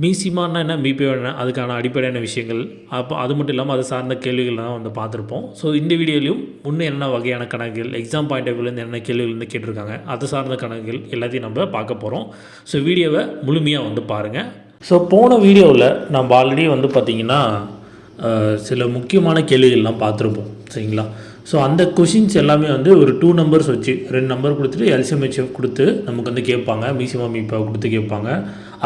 மீசிமானா என்ன? மீபே என்ன? அதுக்கான அடிப்படையான விஷயங்கள். அப்போ அது மட்டும் இல்லாமல் அது சார்ந்த கேள்விகள் தான் வந்து பார்த்துருப்போம். ஸோ இந்த வீடியோலையும் இன்னும் என்ன வகையான கணக்குகள் எக்ஸாம் பாயிண்ட் ஆஃப் வியூலேருந்து என்ன கேள்விகள் வந்து கேட்டிருக்காங்க அது சார்ந்த கணக்குகள் எல்லாத்தையும் நம்ம பார்க்க போகிறோம் ஸோ வீடியோவை முழுமையாக வந்து பாருங்கள் ஸோ போன வீடியோவில் நம்ம ஆல்ரெடி வந்து பார்த்திங்கன்னா சில முக்கியமான கேள்விகள்லாம் பார்த்துருப்போம். சரிங்களா? ஸோ அந்த கொஷின்ஸ் எல்லாமே வந்து ஒரு டூ நம்பர்ஸ் வச்சு ரெண்டு நம்பர் கொடுத்துட்டு எல்சிஎம்ஹெச்எஃப் கொடுத்து நமக்கு வந்து கேட்பாங்க. மிசிமா மீப்பா கொடுத்து கேட்பாங்க.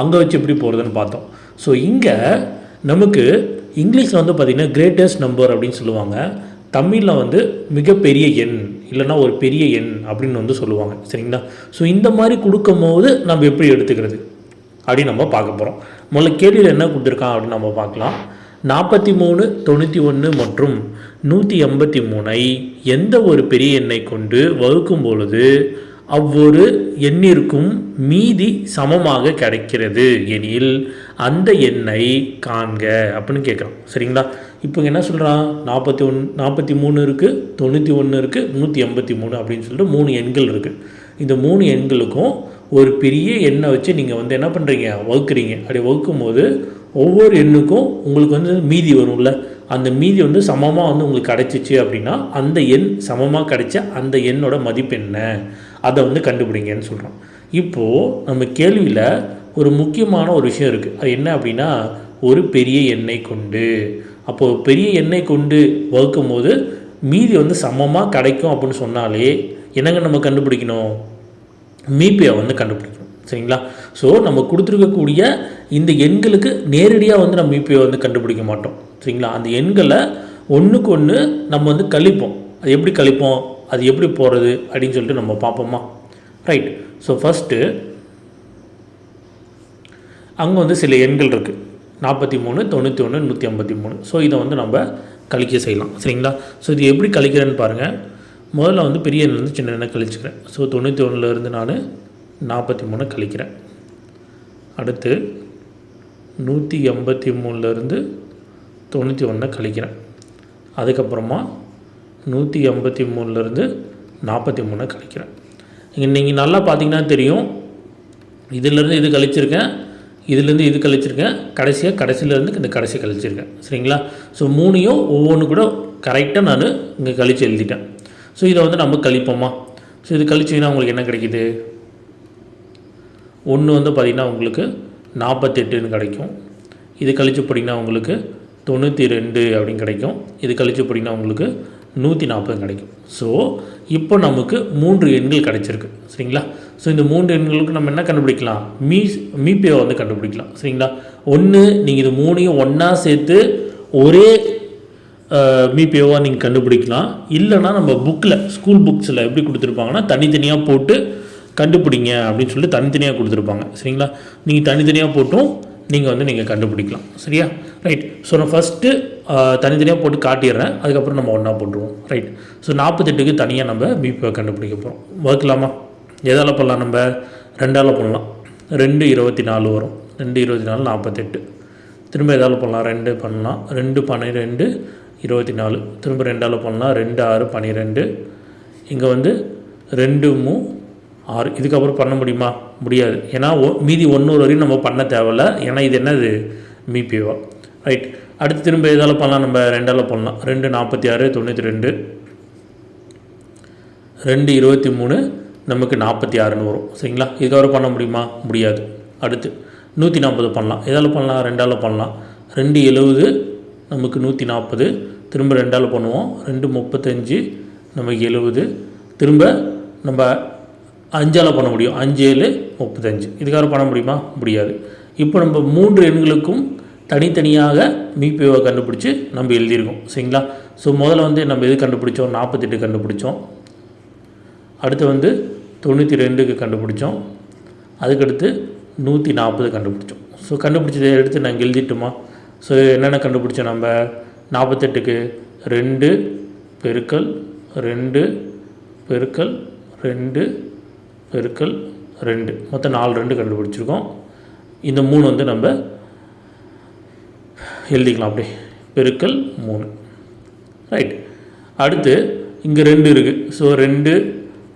அங்கே வச்சு எப்படி போகிறதுன்னு பார்த்தோம். ஸோ இங்கே நமக்கு இங்கிலீஷில் வந்து பார்த்திங்கன்னா கிரேட்டஸ்ட் நம்பர் அப்படின்னு சொல்லுவாங்க. தமிழில் வந்து மிகப்பெரிய எண் இல்லைன்னா ஒரு பெரிய எண் அப்படின்னு வந்து சொல்லுவாங்க. சரிங்களா? ஸோ இந்த மாதிரி கொடுக்கும்போது நம்ம எப்படி எடுத்துக்கிறது? அப்படின்னு நம்ம பார்க்க போகிறோம் முதல்ல கேள்வியில் என்ன கொடுத்துருக்கான் அப்படின்னு நம்ம பார்க்கலாம். நாற்பத்தி மூணு தொண்ணூற்றி ஒன்று மற்றும் நூற்றி எண்பத்தி மூணை எந்த ஒரு பெரிய எண்ணை கொண்டு வகுக்கும் பொழுது அவ்வொரு எண்ணிற்கும் மீதி சமமாக கிடைக்கிறது. எனில் அந்த எண்ணை காண்க அப்படின்னு கேட்குறான். சரிங்களா? இப்போ என்ன சொல்கிறான் நாற்பத்தி ஒன் நாற்பத்தி மூணு இருக்குது தொண்ணூற்றி ஒன்று இருக்குது நூற்றி எண்பத்தி மூணு அப்படின்னு சொல்லிட்டு மூணு எண்கள் இருக்குது இந்த மூணு எண்களுக்கும் ஒரு பெரிய எண்ணை வச்சு நீங்கள் வந்து என்ன பண்ணுறீங்க வகுக்கிறீங்க. அப்படி வகுக்கும் போது ஒவ்வொரு எண்ணுக்கும் உங்களுக்கு வந்து மீதி வரும்ல. அந்த மீதி வந்து சமமாக வந்து உங்களுக்கு கிடைச்சிச்சு அப்படின்னா அந்த எண் சமமாக கிடைச்ச அந்த எண்ணோட மதிப்பு என்ன அதை வந்து கண்டுபிடிங்கன்னு சொல்கிறோம் இப்போது நம்ம கேள்வியில் ஒரு முக்கியமான ஒரு விஷயம் இருக்குது அது என்ன அப்படின்னா ஒரு பெரிய எண்ணெய் கொண்டு. அப்போது பெரிய எண்ணெய் கொண்டு வகுக்கும் போது மீதி வந்து சமமாக கிடைக்கும் அப்படின்னு சொன்னாலே என்னங்க நம்ம கண்டுபிடிக்கணும்? மீபியை வந்து கண்டுபிடிக்கணும். சரிங்களா? ஸோ நம்ம கொடுத்துருக்கக்கூடிய இந்த எண்களுக்கு நேரடியாக வந்து நம்ம மீபியை வந்து கண்டுபிடிக்க மாட்டோம். சரிங்களா? அந்த எண்களை ஒன்றுக்கு ஒன்று நம்ம வந்து கழிப்போம். அது எப்படி கழிப்போம்? அது எப்படி போகிறது அப்படின்னு சொல்லிட்டு நம்ம பார்ப்போமா? ரைட் ஸோ ஃபஸ்ட்டு அங்கே வந்து சில எண்கள் இருக்குது நாற்பத்தி மூணு தொண்ணூற்றி ஒன்று நூற்றி ஐம்பத்தி மூணு ஸோ இதை வந்து நம்ம கழிக்க செய்யலாம். சரிங்களா? ஸோ இது எப்படி கழிக்கிறேன்னு பாருங்கள் முதல்ல வந்து பெரிய எண்ணிலேருந்து சின்ன எண்ணை கழிச்சுக்கிறேன். ஸோ தொண்ணூற்றி ஒன்றுலேருந்து நான் நாற்பத்தி மூணு கழிக்கிறேன். அடுத்து நூற்றி எண்பத்தி மூணுலேருந்து தொண்ணூற்றி ஒன்றை கழிக்கிறேன். அதுக்கப்புறமா நூற்றி ஐம்பத்தி மூணுலேருந்து நாற்பத்தி மூணை கழிக்கிறேன். இங்கே நீங்கள் நல்லா பார்த்தீங்கன்னா தெரியும். இதிலேருந்து இது கழிச்சிருக்கேன். இதுலேருந்து இது கழிச்சிருக்கேன். கடைசியாக கடைசியிலேருந்து இந்த கடைசி கழிச்சிருக்கேன். சரிங்களா? ஸோ மூணையும் ஒவ்வொன்று கூட கரெக்டாக நான் இங்கே கழித்து எழுதிட்டேன். ஸோ இதை வந்து நம்ம கழிப்போமா? ஸோ இது கழிச்சிங்கன்னா உங்களுக்கு என்ன கிடைக்குது? ஒன்று வந்து பார்த்திங்கன்னா உங்களுக்கு நாற்பத்தெட்டுன்னு கிடைக்கும். இது கழிச்சு போட்டிங்கன்னா உங்களுக்கு தொண்ணூற்றி ரெண்டு அப்படின்னு கிடைக்கும். இது கழிச்சு போட்டிங்கன்னா உங்களுக்கு நூற்றி நாற்பது கிடைக்கும். ஸோ இப்போ நமக்கு மூன்று எண்கள் கிடைச்சிருக்கு. சரிங்களா? ஸோ இந்த மூன்று எண்களுக்கு நம்ம என்ன கண்டுபிடிக்கலாம்? மீ மீபியை வந்து கண்டுபிடிக்கலாம். சரிங்களா? ஒன்று நீங்கள் இது மூணையும் ஒன்றா சேர்த்து ஒரே மீபேவாக நீங்கள் கண்டுபிடிக்கலாம். இல்லைன்னா நம்ம புக்கில் ஸ்கூல் புக்ஸில் எப்படி கொடுத்துருப்பாங்கன்னா தனித்தனியாக போட்டு கண்டுபிடிங்க அப்படின்னு சொல்லிட்டு தனித்தனியாக கொடுத்துருப்பாங்க. சரிங்களா? நீங்கள் தனித்தனியாக போட்டும் நீங்கள் வந்து நீங்கள் கண்டுபிடிக்கலாம். சரியா? ரைட் ஸோ நான் ஃபஸ்ட்டு தனித்தனியாக போட்டு காட்டிடுறேன். அதுக்கப்புறம் நம்ம ஒன்றா போட்டுருவோம். ரைட் ஸோ நாற்பத்தெட்டுக்கு தனியாக நம்ம பிபிஓ கண்டுபிடிக்க போகிறோம் வகுக்கலாமா எதால் பண்ணலாம் நம்ம? ரெண்டால் பண்ணலாம் ரெண்டு இருபத்தி நாலு வரும். ரெண்டு இருபத்தி நாலு நாற்பத்தெட்டு திரும்ப எதால் பண்ணலாம் ரெண்டு பண்ணலாம். ரெண்டு பன்னிரெண்டு இருபத்தி நாலு. திரும்ப ரெண்டால் பண்ணலாம் ரெண்டு ஆறு பன்னிரெண்டு இங்கே வந்து ரெண்டு மூ ஆறு. இதுக்கப்புறம் பண்ண முடியுமா? முடியாது. ஏன்னா ஒ- மீதி ஒன்று வரையும் நம்ம பண்ண தேவையில்ல. ஏன்னா இது என்னது? மீபிவா ரைட் அடுத்து திரும்ப எதால் பண்ணலாம். நம்ம ரெண்டால் பண்ணலாம். ரெண்டு நாற்பத்தி ஆறு தொண்ணூற்றி ரெண்டு ரெண்டு இருபத்தி மூணு நமக்கு நாற்பத்தி ஆறுன்னு வரும். சரிங்களா? இதுக்கப்புறம் பண்ண முடியுமா? முடியாது. அடுத்து நூற்றி நாற்பது பண்ணலாம். எதால் பண்ணலாம்? ரெண்டால் பண்ணலாம். ரெண்டு எழுபது நமக்கு நூற்றி நாற்பது திரும்ப ரெண்டால் பண்ணுவோம். ரெண்டு முப்பத்தஞ்சு நமக்கு எழுபது திரும்ப நம்ம அஞ்சால் பண்ண முடியும். அஞ்சு ஏழு முப்பத்தஞ்சு. இதுக்காக பண்ண முடியுமா? முடியாது. இப்போ நம்ம மூன்று எண்களுக்கும் தனித்தனியாக மிபிஓவை கண்டுபிடிச்சி நம்ம எழுதியிருக்கோம். சரிங்களா? ஸோ முதல்ல வந்து நம்ம எது கண்டுபிடிச்சோம்? நாற்பத்தெட்டு கண்டுபிடிச்சோம். அடுத்து வந்து தொண்ணூற்றி ரெண்டுக்கு கண்டுபிடிச்சோம். அதுக்கடுத்து நூற்றி நாற்பது கண்டுபிடிச்சோம். ஸோ கண்டுபிடிச்சதை எடுத்து நாங்கள் எழுதிட்டோமா? ஸோ என்னென்ன கண்டுபிடிச்சோம் நம்ம? நாற்பத்தெட்டுக்கு ரெண்டு பெருக்கல் ரெண்டு பெருக்கல் ரெண்டு பெருக்கல் ரெண்டு. மொத்தம் நாலு ரெண்டு கண்டுபிடிச்சிருக்கோம். இந்த மூணு வந்து நம்ம எழுதிக்கலாம் அப்படியே. பெருக்கல் மூணு. ரைட் அடுத்து இங்கே ரெண்டு இருக்குது ஸோ ரெண்டு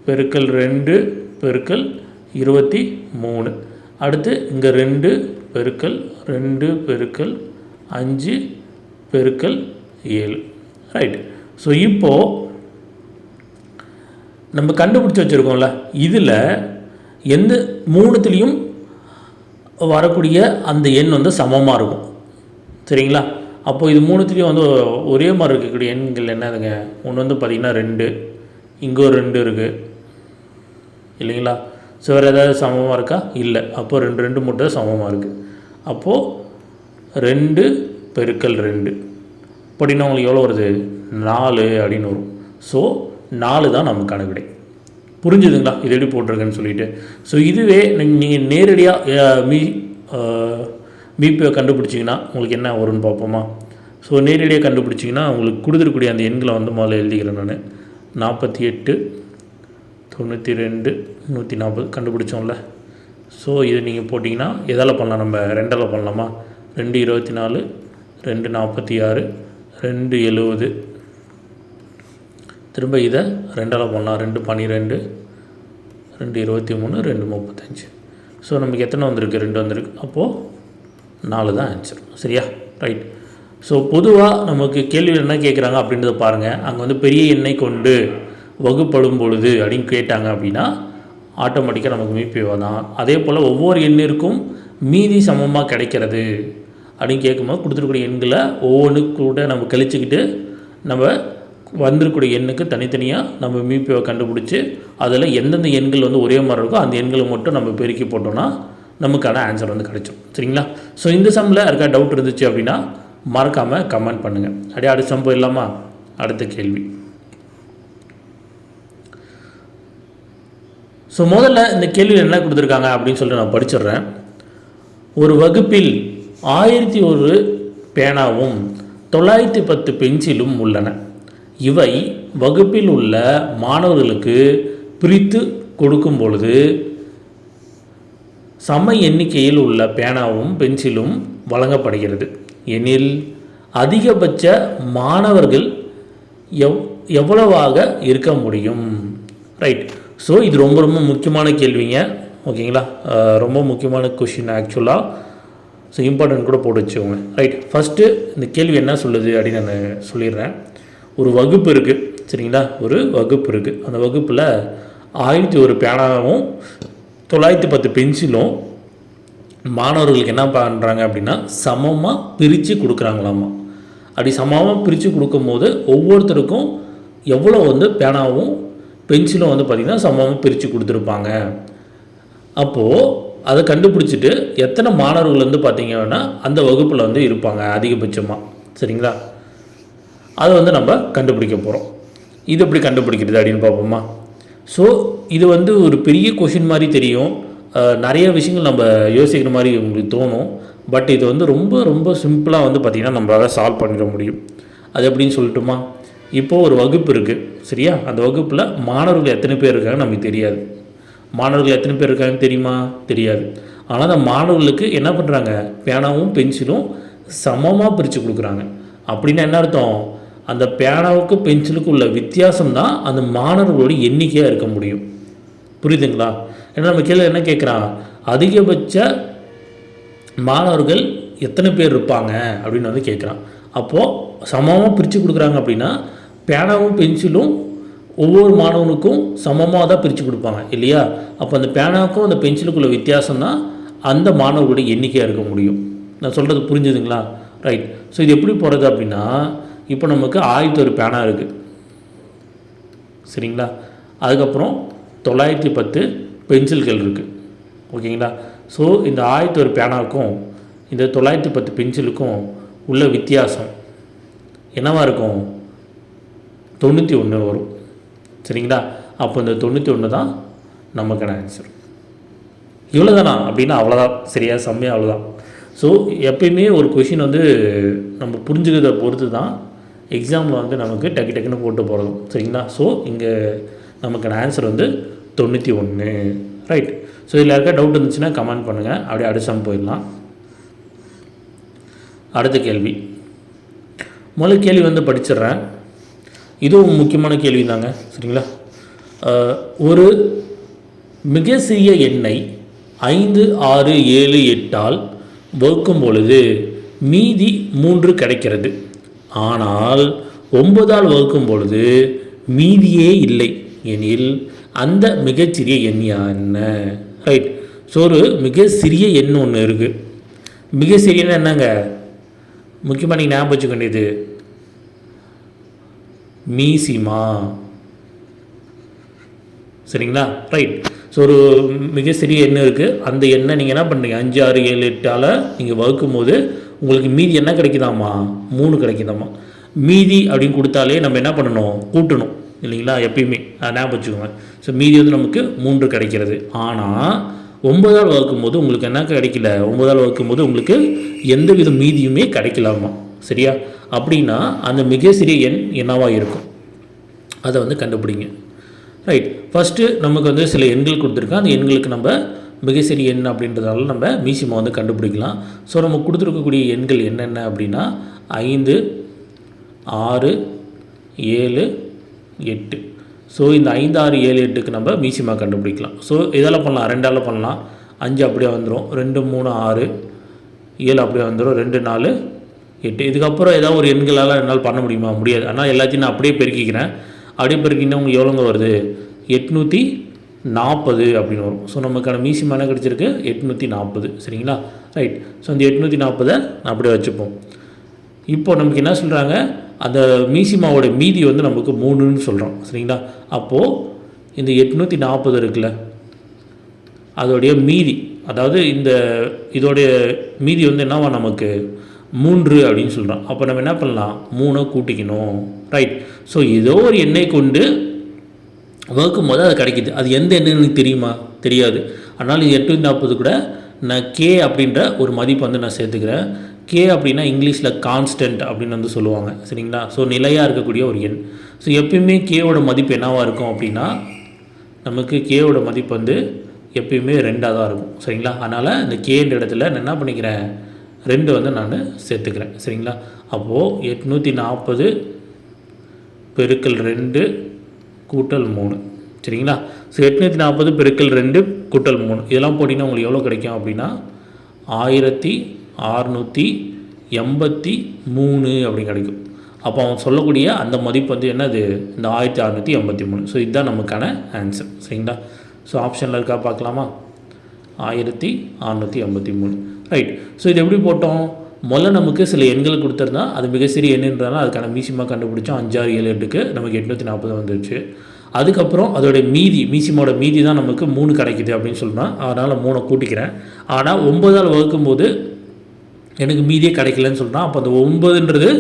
பெருக்கல் ரெண்டு பெருக்கல் இருபத்தி மூணு. அடுத்து இங்கே ரெண்டு பெருக்கல் ரெண்டு பெருக்கல் அஞ்சு பெருக்கல் ஏழு. ரைட் ஸோ இப்போது நம்ம கண்டுபிடிச்சி வச்சுருக்கோம்ல இதில் எந்த மூணுத்துலேயும் வரக்கூடிய அந்த எண் வந்து சமமாக இருக்கும். சரிங்களா? அப்போது இது மூணுத்துலேயும் வந்து ஒரே மாதிரி இருக்கக்கூடிய எண்கள் என்னதுங்க? ஒன்று வந்து பார்த்திங்கன்னா ரெண்டு. இங்கே ஒரு ரெண்டு இருக்குது இல்லைங்களா? ஸோ வேறு ஏதாவது சமமாக இருக்கா? இல்லை. அப்போது ரெண்டு ரெண்டு மட்டும் தான் சமமாக இருக்குது அப்போது ரெண்டு பெருக்கல் ரெண்டு. அப்படின்னா உங்களுக்கு எவ்வளோ வருது? நாலு அப்படின்னு வரும். ஸோ நாலு தான் நமக்கான விடை புரிஞ்சுதுங்களா? இது எப்படி போட்டிருக்கேன்னு சொல்லிட்டு. ஸோ இதுவே நீங்கள் நேரடியாக மீ பிபிஓ கண்டுபிடிச்சிங்கன்னா உங்களுக்கு என்ன வரும்னு பார்ப்போமா? ஸோ நேரடியாக கண்டுபிடிச்சிங்கன்னா உங்களுக்கு கொடுத்துருக்கூடிய அந்த எண்களை வந்து முதல்ல எழுதிக்கிறேன் நான். நாற்பத்தி எட்டு தொண்ணூற்றி ரெண்டு நூற்றி நாற்பது கண்டுபிடிச்சோம்ல. ஸோ இது நீங்கள் போட்டிங்கன்னா எதால் பண்ணலாம் நம்ம? ரெண்டால் பண்ணலாமா? ரெண்டு இருபத்தி நாலு ரெண்டு நாற்பத்தி ஆறு ரெண்டு எழுபது திரும்ப இதை ரெண்டால் பண்ணலாம். ரெண்டு பன்னிரெண்டு ரெண்டு இருபத்தி மூணு ரெண்டு முப்பத்தஞ்சு. ஸோ நமக்கு எத்தனை வந்திருக்கு? ரெண்டு வந்திருக்கு. அப்போது நாலு தான் ஆன்சர் சரியா? ரைட் ஸோ பொதுவாக நமக்கு கேள்வியில் என்ன கேட்குறாங்க அப்படின்றத பாருங்கள் அங்கே வந்து பெரிய எண்ணெய் கொண்டு வகுப்படும் பொழுது அப்படின்னு கேட்டாங்க அப்படின்னா ஆட்டோமேட்டிக்காக நமக்கு மீப்பிவா தான் அதே போல் ஒவ்வொரு எண்ணிற்கும் மீதி சமமாக கிடைக்கிறது அப்படின்னு கேட்கும்போது கொடுத்துருக்கூடிய எண்களை ஒவ்வொன்று கூட நம்ம கழிச்சுக்கிட்டு நம்ம வந்திருக்கூடிய எண்ணுக்கு தனித்தனியாக நம்ம மீப்பிவை கண்டுபிடிச்சி அதில் எந்தெந்த எண்கள் வந்து ஒரே மாதிரி இருக்கோ அந்த எண்களை மட்டும் நம்ம பெருக்கி போட்டோம்னா நமக்கான ஆன்சர் வந்து கிடைச்சிடும் சரிங்களா? ஸோ இந்த சம்மில் யாருக்கா டவுட் இருந்துச்சு அப்படின்னா மறக்காமல் கமெண்ட் பண்ணுங்கள் அப்படியே அடுத்த சம் போயிடலாமா? அடுத்த கேள்வி. ஸோ முதல்ல இந்த கேள்வியில் என்ன கொடுத்துருக்காங்க அப்படின்னு சொல்லிட்டு நான் படிச்சிடுறேன். ஒரு வகுப்பில் ஆயிரத்தி ஒரு பேனாவும் தொள்ளாயிரத்தி பத்து பென்சிலும் உள்ளன. இவை வகுப்பில் உள்ள மாணவர்களுக்கு பிரித்து கொடுக்கும் பொழுது சம எண்ணிக்கையில் உள்ள பேனாவும் பென்சிலும் வழங்கப்படுகிறது. எனில் அதிகபட்ச மாணவர்கள் எவ் எவ்வளவாக இருக்க முடியும்? ரைட் ஸோ இது ரொம்ப ரொம்ப முக்கியமான கேள்விங்க. ஓகேங்களா? ரொம்ப முக்கியமான கொஷின் ஆக்சுவலாக ஸோ இம்பார்ட்டன்ட் கூட போட்டு வச்சுக்கோங்க. ரைட் ஃபஸ்ட்டு இந்த கேள்வி என்ன சொல்லுது அப்படின்னு நான் சொல்லிடுறேன். ஒரு வகுப்பு இருக்குது சரிங்களா? ஒரு வகுப்பு இருக்குது அந்த வகுப்பில் ஆயிரத்தி ஒரு பேனாவும் தொள்ளாயிரத்தி பத்து பென்சிலும் மாணவர்களுக்கு என்ன பண்ணுறாங்க அப்படின்னா சமமாக பிரித்து கொடுக்குறாங்களாமா. அப்படி சமமாக பிரித்து கொடுக்கும்போது ஒவ்வொருத்தருக்கும் எவ்வளோ வந்து பேனாவும் பென்சிலும் வந்து பார்த்திங்கன்னா சமமாக பிரித்து கொடுத்துருப்பாங்க. அப்போது அதை கண்டுபிடிச்சிட்டு எத்தனை மாணவர்கள் வந்து பார்த்திங்கன்னா அந்த வகுப்பில் வந்து இருப்பாங்க அதிகபட்சமாக சரிங்களா? அதை வந்து நம்ம கண்டுபிடிக்க போகிறோம் இது எப்படி கண்டுபிடிக்கிறது அப்படின்னு பார்ப்போமா? ஸோ இது வந்து ஒரு பெரிய கொஷின் மாதிரி தெரியும். நிறைய விஷயங்கள் நம்ம யோசிக்கிற மாதிரி உங்களுக்கு தோணும். பட் இது வந்து ரொம்ப ரொம்ப சிம்பிளாக வந்து பார்த்திங்கன்னா நம்மளால் சால்வ் பண்ணிட முடியும். அது எப்படின்னு சொல்லட்டுமா? இப்போது ஒரு வகுப்பு இருக்குது சரியா? அந்த வகுப்பில் மாணவர்கள் எத்தனை பேர் இருக்காங்க நமக்கு தெரியாது. மாணவர்கள் எத்தனை பேர் இருக்காங்கன்னு தெரியுமா? தெரியாது. ஆனால் அந்த மாணவர்களுக்கு என்ன பண்ணுறாங்க பேனாவும் பென்சிலும் சமமாக பிரித்து கொடுக்குறாங்க. அப்படின்னா என்ன அர்த்தம்? அந்த பேனாவுக்கும் பென்சிலுக்கும் உள்ள வித்தியாசம் தான் அந்த மாணவர்களோட எண்ணிக்கையாக இருக்க முடியும். புரியுதுங்களா? ஏன்னா நம்ம கீழே என்ன கேட்குறான் அதிகபட்ச மாணவர்கள் எத்தனை பேர் இருப்பாங்க? அப்படின்னு வந்து கேட்குறான் அப்போது சமமாக பிரித்து கொடுக்குறாங்க அப்படின்னா பேனாவும் பென்சிலும் ஒவ்வொரு மாணவனுக்கும் சமமாக தான் பிரித்து கொடுப்பாங்க இல்லையா? அப்போ அந்த பேனாவுக்கும் அந்த பென்சிலுக்குள்ள வித்தியாசம் தான் அந்த மாணவர்களுடைய எண்ணிக்கையாக இருக்க முடியும். நான் சொல்கிறது புரிஞ்சுதுங்களா? ரைட் ஸோ இது எப்படி போகிறது அப்படின்னா இப்போ நமக்கு ஆயிரத்தி ஒரு பேனா இருக்குது சரிங்களா? அதுக்கப்புறம் தொள்ளாயிரத்தி பத்து பென்சில்கள் இருக்குது ஓகேங்களா? ஸோ இந்த ஆயிரத்தி ஒரு பேனாவுக்கும் இந்த தொள்ளாயிரத்தி பத்து பென்சிலுக்கும் உள்ள வித்தியாசம் என்னவா இருக்கும்? தொண்ணூற்றி ஒன்று வரும். சரிங்களா? அப்போ இந்த தொண்ணூற்றி ஒன்று தான் நமக்கான ஆன்சர் இவ்வளோதானா அப்படின்னா அவ்வளோதான் சரியா? செம்மையாக அவ்வளோதான் ஸோ எப்பயுமே ஒரு கொஷின் வந்து நம்ம புரிஞ்சுக்கிறத பொறுத்து தான் எக்ஸாமில் வந்து நமக்கு டக்கு டக்குன்னு போட்டு போகிறதும் சரிங்களா? ஸோ இங்கே நமக்கான ஆன்சர் வந்து தொண்ணூற்றி ஒன்று ரைட் ஸோ இதில் இருக்க டவுட் இருந்துச்சுன்னா கமெண்ட் பண்ணுங்கள் அப்படியே அடுத்த போயிடலாம். அடுத்த கேள்வி. முதல் கேள்வி வந்து படிச்சிடுறேன். இதுவும் முக்கியமான கேள்வி தாங்க சரிங்களா ஒரு மிக சிறிய எண்ணை ஐந்து ஆறு ஏழு எட்டால் வகுக்கும் பொழுது மீதி மூன்று கிடைக்கிறது. ஆனால் ஒன்பதால் வகுக்கும் பொழுது மீதியே இல்லை. எனில் அந்த மிகச்சிறிய எண் என்ன? ரைட் ஸோ ஒரு மிக சிறிய எண் ஒன்று இருக்குது மிக சிறியன்னா என்னங்க? முக்கியமாக நீங்கள் ஞாபகம் வச்சுக்க வேண்டியது மீசிமா. சரிங்களா? ரைட் ஸோ ஒரு மிக சிறிய எண் இருக்குது அந்த எண்ணை நீங்கள் என்ன பண்ணுறீங்க? அஞ்சு ஆறு ஏழு எட்டால் நீங்கள் வகுக்கும் போது உங்களுக்கு மீதி என்ன கிடைக்குதாம்மா? மூணு கிடைக்குதாம்மா. மீதி அப்படின்னு கொடுத்தாலே நம்ம என்ன பண்ணணும்? கூட்டணும். இல்லைங்களா? எப்பயுமே. அதை ஞாபகம் வச்சுக்கோங்க. ஸோ மீதி வந்து நமக்கு மூன்று கிடைக்கிறது. ஆனால் ஒன்பதால் வகுக்கும் போது உங்களுக்கு என்ன கிடைக்கல? ஒன்பதால் வகுக்கும் போது உங்களுக்கு எந்த வித மீதியுமே கிடைக்கலாமா சரியா? அப்படின்னா அந்த மிக சிறிய எண் என்னவாக இருக்கும்? அதை வந்து கண்டுபிடிங்க. ரைட் ஃபஸ்ட்டு நமக்கு வந்து சில எண்கள் கொடுத்துருக்கோம் அந்த எண்களுக்கு நம்ம மிக சிறிய எண் அப்படின்றதால நம்ம மீசிமா வந்து கண்டுபிடிக்கலாம். ஸோ நம்ம கொடுத்துருக்கக்கூடிய எண்கள் என்னென்ன அப்படின்னா ஐந்து ஆறு ஏழு எட்டு. ஸோ இந்த ஐந்து ஆறு ஏழு எட்டுக்கு நம்ம மீசிமா கண்டுபிடிக்கலாம். ஸோ இதால் பண்ணலாம். ரெண்டால் பண்ணலாம். அஞ்சு அப்படியே வந்துடும் ரெண்டு மூணு ஆறு ஏழு அப்படியே வந்துடும் ரெண்டு நாலு எட்டு. இதுக்கப்புறம் ஏதாவது ஒரு எண்களால் என்னால் பண்ண முடியுமா? முடியாது. ஆனால் எல்லாத்தையும் நான் அப்படியே பெருக்கிக்கிறேன். அப்படியே பெருக்கினா உங்களுக்கு எவ்வளோங்க வருது? எட்நூற்றி நாற்பது அப்படின்னு வரும். ஸோ நமக்கான மீசிமா என்ன கிடச்சிருக்கு. எட்நூற்றி நாற்பது சரிங்களா? ரைட் ஸோ அந்த எட்நூற்றி நாற்பதை அப்படியே வச்சுப்போம். இப்போ நமக்கு என்ன சொல்கிறாங்க அந்த மீசிமாவோட மீதி வந்து நமக்கு மூணுன்னு சொல்கிறோம் சரிங்களா? அப்போது இந்த எட்நூற்றி நாற்பது இருக்குல்ல? அதோடைய மீதி அதாவது இந்த இதோடைய மீதி வந்து என்னவா நமக்கு? மூன்று அப்படின்னு சொல்கிறோம் அப்போ நம்ம என்ன பண்ணலாம்? மூணை கூட்டிக்கணும். ரைட் ஸோ ஏதோ ஒரு எண்ணெய் கொண்டு வகுக்கும் போது அது கிடைக்குது. அது எந்த எண்ணுன்னு எனக்கு தெரியுமா? தெரியாது. அதனால் இது எட்டு நாற்பது கூட நான் கே அப்படின்ற ஒரு மதிப்பு வந்து நான் சேர்த்துக்கிறேன். கே அப்படின்னா இங்கிலீஷில் கான்ஸ்டன்ட் அப்படின்னு வந்து சொல்லுவாங்க. சரிங்களா? ஸோ நிலையாக இருக்கக்கூடிய ஒரு எண். ஸோ எப்பயுமே கேவோட மதிப்பு என்னவாக இருக்கும் அப்படின்னா நமக்கு கேவோட மதிப்பு வந்து எப்பயுமே ரெண்டாக தான் இருக்கும். சரிங்களா? அதனால் இந்த கேன்ற இடத்துல நான் என்ன பண்ணிக்கிறேன்? ரெண்டு வந்து நான் சேர்த்துக்கிறேன். சரிங்களா? அப்போது எட்நூற்றி நாற்பது பெருக்கல் ரெண்டு கூட்டல் மூணு. சரிங்களா? ஸோ எட்நூற்றி நாற்பது பெருக்கல் ரெண்டு கூட்டல் மூணு. இதெல்லாம் போட்டிங்கன்னா உங்களுக்கு எவ்வளோ கிடைக்கும் அப்படின்னா ஆயிரத்தி அறநூற்றி எண்பத்தி மூணு அப்படின்னு கிடைக்கும். அப்போ அவன் சொல்லக்கூடிய அந்த மதிப்பு வந்து என்னது? இந்த ஆயிரத்தி அறநூற்றி எண்பத்தி மூணு. ஸோ இதுதான் நமக்கான ஆன்சர் சரிங்களா? ஸோ ஆப்ஷனில் இருக்கா பார்க்கலாமா? ஆயிரத்தி அறநூற்றி எண்பத்தி மூணு. ரைட் ஸோ இது எப்படி போட்டோம்? முதல்ல நமக்கு சில எண்கள் கொடுத்துருந்தா அது மிகச்சிறிய எண்ணுன்றதுனால அதுக்கான மீசிமா கண்டுபிடிச்சோம். அஞ்சாறு ஏழு எட்டுக்கு நமக்கு எட்நூற்றி நாற்பது வந்துருச்சு. அதுக்கப்புறம் அதோடைய மீதி மீசிமோட மீதி தான் நமக்கு மூணு கிடைக்குது அப்படின்னு சொன்னால் அதனால் மூணை கூட்டிக்கிறேன். ஆனால் ஒம்பதால் வகுக்கும்போது எனக்கு மீதியே கிடைக்கலன்னு சொல்கிறான் அப்போ அந்த ஒம்பதுன்றது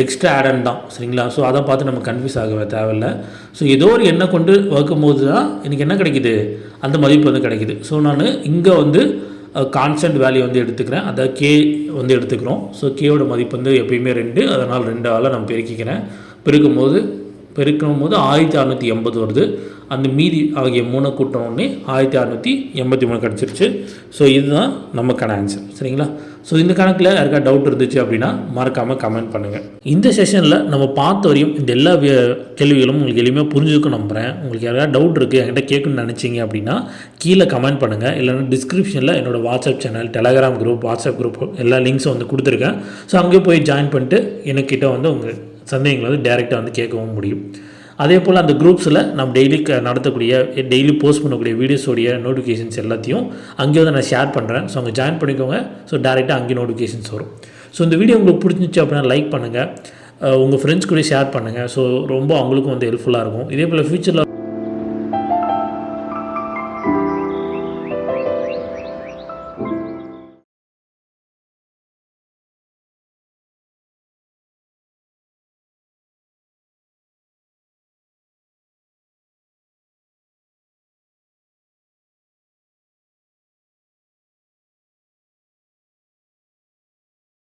எக்ஸ்ட்ரா ஆடன் தான். சரிங்களா? ஸோ அதை பார்த்து நம்ம கன்ஃபியூஸ் ஆகவே தேவையில்ல. ஸோ ஏதோ ஒரு எண்ணெய் கொண்டு வகுக்கும் போது தான் எனக்கு என்ன கிடைக்குது? அந்த மதிப்பு வந்து கிடைக்குது. ஸோ நான் இங்கே வந்து கான்ஸ்டன்ட் வேல்யூ வந்து எடுத்துக்கிறேன். அதை கே வந்து எடுத்துக்கிறோம். ஸோ கேவோட மதிப்பு வந்து எப்பயுமே ரெண்டு. அதனால் ரெண்டு ஆளை நான் பெருக்கிக்கிறேன். பெருக்கும் போது பெருக்கும் போது ஆயிரத்தி அறநூற்றி எண்பது வருது. அந்த மீதி ஆகிய மூணு கூட்டணுன்னே ஆயிரத்தி அறநூற்றி எண்பத்தி மூணு கிடச்சிருச்சு. ஸோ இதுதான் நமக்கான ஆன்சர் சரிங்களா? ஸோ இந்த கணக்கில் யாருக்கா டவுட் இருந்துச்சு அப்படின்னா மறக்காமல் கமெண்ட் பண்ணுங்கள் இந்த செஷனில் நம்ம பார்த்த வரையும் இந்த எல்லா கேள்விகளும் உங்களுக்கு எளிமையாக புரிஞ்சுக்கும் நம்புகிறேன் உங்களுக்கு யாராவது டவுட் இருக்குது என்கிட்ட கேட்கணும்னு நினச்சிங்க அப்படின்னா கீழே கமெண்ட் பண்ணுங்கள் இல்லைன்னா டிஸ்கிரிப்ஷனில் என்னோடய WhatsApp channel Telegram group WhatsApp group எல்லா லிங்க்ஸும் வந்து கொடுத்துருக்கேன். ஸோ அங்கே போய் ஜாயின் பண்ணிட்டு எனக்கிட்ட வந்து உங்கள் சந்தேகங்களை வந்து டேரெக்டாக வந்து கேட்கவும் முடியும். அதே போல் அந்த குரூப்ஸில் நம்ம டெய்லி க நடத்தக்கூடிய டெய்லி போஸ்ட் பண்ணக்கூடிய வீடியோஸோடைய நோட்டிஃபிகேஷன்ஸ் எல்லாத்தையும் அங்கேயே வந்து நான் ஷேர் பண்ணுறேன் ஸோ அங்கே ஜாயின் பண்ணிக்கோங்க. ஸோ டேரெக்டாக அங்கேயே நோட்டிஃபிகேஷன்ஸ் வரும். ஸோ இந்த வீடியோ உங்களுக்கு பிடிச்சிருந்துச்சு அப்படின்னா லைக் பண்ணுங்கள் உங்கள் ஃப்ரெண்ட்ஸ் கூட ஷேர் பண்ணுங்கள் ஸோ ரொம்ப அவங்களுக்கும் வந்து ஹெல்ப்ஃபுல்லாக இருக்கும். இதே போல் ஃப்யூச்சரில்